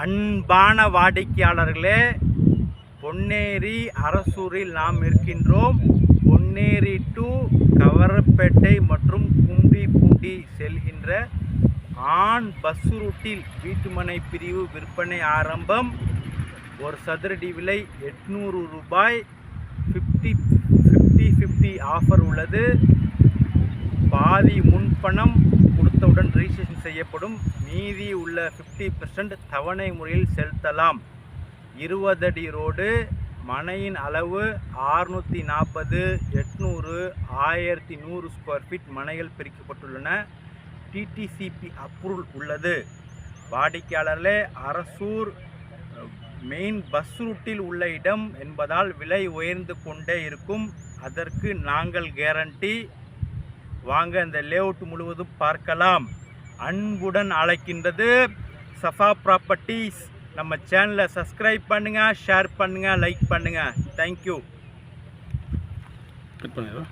அன்பான வாடிக்கையாளர்களே பொன்னேரி அரசூரில் நாம் இருக்கின்றோம். பொன்னேரி டு கவரப்பேட்டை மற்றும் கும்பிப்பூண்டி செல்கின்ற ஆண் பஸ் ரூட்டில் வீட்டுமனை பிரிவு விற்பனை ஆரம்பம். ஒரு சதுரடி விலை எட்நூறு ரூபாய். ஃபிஃப்டி ஃபிஃப்டி ஃபிஃப்டி ஆஃபர் உள்ளது. பாதி முன்பணம் கொடுத்தவுடன் ரிஜிஸ்ட்ரேஷன் செய்யப்படும். மீதி உள்ள ஃபிஃப்டி பெர்சன்ட் தவணை முறையில் செலுத்தலாம். இருபதடி ரோடு மனையின் அளவு ஆறுநூற்றி நாற்பது எட்நூறு ஆயிரத்தி நூறு ஸ்கொயர் ஃபீட் மனைகள் பிரிக்கப்பட்டுள்ளன. டிடிசிபி அப்ரூவல் உள்ளது. வாடிக்கையாளர்களே அரசூர் மெயின் பஸ் ரூட்டில் உள்ள இடம் என்பதால் விலை உயர்ந்து கொண்டே இருக்கும். அதற்கு நாங்கள் கேரண்டி வாங்க இந்த லேஅவுட் முழுவதும் பார்க்கலாம். அன்புடன் அழைக்கின்றது சஃபா ப்ராப்பர்ட்டிஸ் நம்ம சேனலை சப்ஸ்கிரைப் பண்ணுங்கள் ஷேர் பண்ணுங்கள் லைக் பண்ணுங்கள் தேங்க்யூ கட் பண்ணிடுறோம்